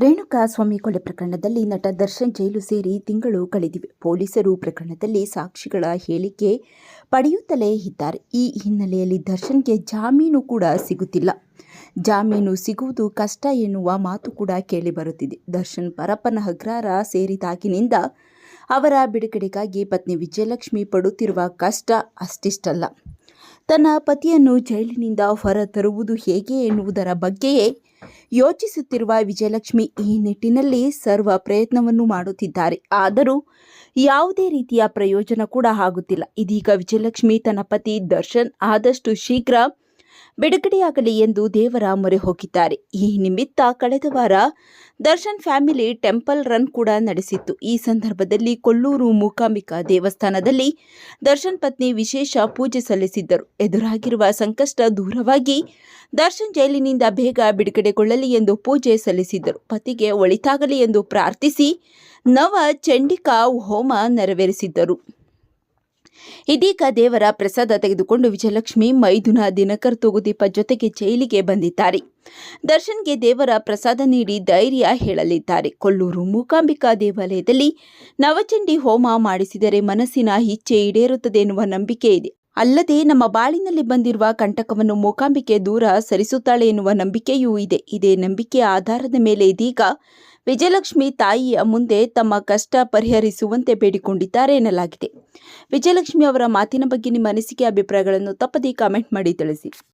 ರೇಣುಕಾ ಸ್ವಾಮಿ ಕೊಲೆ ಪ್ರಕರಣದಲ್ಲಿ ನಟ ದರ್ಶನ್ ಜೈಲು ಸೇರಿ ತಿಂಗಳು ಕಳೆದಿವೆ. ಪೊಲೀಸರು ಪ್ರಕರಣದಲ್ಲಿ ಸಾಕ್ಷಿಗಳ ಹೇಳಿಕೆ ಪಡೆಯುತ್ತಲೇ ಇದ್ದಾರೆ. ಈ ಹಿನ್ನೆಲೆಯಲ್ಲಿ ದರ್ಶನ್ಗೆ ಜಾಮೀನು ಕೂಡ ಸಿಗುತ್ತಿಲ್ಲ. ಜಾಮೀನು ಸಿಗುವುದು ಕಷ್ಟ ಎನ್ನುವ ಮಾತು ಕೂಡ ಕೇಳಿಬರುತ್ತಿದೆ ದರ್ಶನ್ ಪರಪ್ಪನ ಹಗ್ರಾರ ಸೇರಿದಾಗಿನಿಂದ ಅವರ ಬಿಡುಗಡೆಗಾಗಿ ಪತ್ನಿ ವಿಜಯಲಕ್ಷ್ಮಿ ಪಡುತ್ತಿರುವ ಕಷ್ಟ ಅಷ್ಟಿಷ್ಟಲ್ಲ. ತನ್ನ ಪತಿಯನ್ನು ಜೈಲಿನಿಂದ ಹೊರ ತರುವುದು ಹೇಗೆ ಎನ್ನುವುದರ ಬಗ್ಗೆಯೇ ಯೋಚಿಸುತ್ತಿರುವ ವಿಜಯಲಕ್ಷ್ಮಿ ಈ ನಿಟ್ಟಿನಲ್ಲಿ ಸರ್ವ ಪ್ರಯತ್ನವನ್ನು ಮಾಡುತ್ತಿದ್ದಾರೆ. ಆದರೂ ಯಾವುದೇ ರೀತಿಯ ಪ್ರಯೋಜನ ಕೂಡ ಆಗುತ್ತಿಲ್ಲ. ಇದೀಗ ವಿಜಯಲಕ್ಷ್ಮಿ ತನ್ನ ಪತಿ ದರ್ಶನ್ ಆದಷ್ಟು ಶೀಘ್ರ ಬಿಡುಗಡೆಯಾಗಲಿ ಎಂದು ದೇವರ ಮೊರೆ ಹೋಗಿದ್ದಾರೆ. ಈ ನಿಮಿತ್ತ ಕಳೆದ ವಾರ ದರ್ಶನ್ ಫ್ಯಾಮಿಲಿ ಟೆಂಪಲ್ ರನ್ ಕೂಡ ನಡೆಸಿತ್ತು. ಈ ಸಂದರ್ಭದಲ್ಲಿ ಕೊಲ್ಲೂರು ಮೂಕಾಂಬಿಕಾ ದೇವಸ್ಥಾನದಲ್ಲಿ ದರ್ಶನ್ ಪತ್ನಿ ವಿಶೇಷ ಪೂಜೆ ಸಲ್ಲಿಸಿದ್ದರು. ಎದುರಾಗಿರುವ ಸಂಕಷ್ಟ ದೂರವಾಗಿ ದರ್ಶನ್ ಜೈಲಿನಿಂದ ಬೇಗ ಬಿಡುಗಡೆಗೊಳ್ಳಲಿ ಎಂದು ಪೂಜೆ ಸಲ್ಲಿಸಿದ್ದರು. ಪತಿಗೆ ಒಳಿತಾಗಲಿ ಎಂದು ಪ್ರಾರ್ಥಿಸಿ ನವ ಚಂಡಿಕಾ ಹೋಮ ನೆರವೇರಿಸಿದ್ದರು. ಇದೀಗ ದೇವರ ಪ್ರಸಾದ ತೆಗೆದುಕೊಂಡು ವಿಜಯಲಕ್ಷ್ಮಿ ಮೈದುನ ದಿನಕರ್ ತೂಗುದೀಪ ಜೊತೆಗೆ ಜೈಲಿಗೆ ಬಂದಿದ್ದಾರೆ. ದರ್ಶನ್ಗೆ ದೇವರ ಪ್ರಸಾದ ನೀಡಿ ಧೈರ್ಯ ಹೇಳಲಿದ್ದಾರೆ. ಕೊಲ್ಲೂರು ಮೂಕಾಂಬಿಕಾ ದೇವಾಲಯದಲ್ಲಿ ನವಚಂಡಿ ಹೋಮ ಮಾಡಿಸಿದರೆ ಮನಸ್ಸಿನ ಇಚ್ಛೆ ಈಡೇರುತ್ತದೆ ಎನ್ನುವ ನಂಬಿಕೆ ಇದೆ. ಅಲ್ಲದೆ ನಮ್ಮ ಬಾಳಿನಲ್ಲಿ ಬಂದಿರುವ ಕಂಟಕವನ್ನು ಮೂಕಾಂಬಿಕೆ ದೂರ ಸರಿಸುತ್ತಾಳೆ ಎನ್ನುವ ನಂಬಿಕೆಯೂ ಇದೆ. ಇದೇ ನಂಬಿಕೆಯ ಆಧಾರದ ಮೇಲೆ ಇದೀಗ ವಿಜಯಲಕ್ಷ್ಮಿ ತಾಯಿಯ ಮುಂದೆ ತಮ್ಮ ಕಷ್ಟ ಪರಿಹರಿಸುವಂತೆ ಬೇಡಿಕೊಂಡಿದ್ದಾರೆ ಎನ್ನಲಾಗಿದೆ. ವಿಜಯಲಕ್ಷ್ಮಿ ಅವರ ಮಾತಿನ ಬಗ್ಗೆ ನಿಮ್ಮ ಅನಿಸಿಕೆ, ಅಭಿಪ್ರಾಯಗಳನ್ನು ತಪ್ಪದೇ ಕಾಮೆಂಟ್ ಮಾಡಿ ತಿಳಿಸಿ.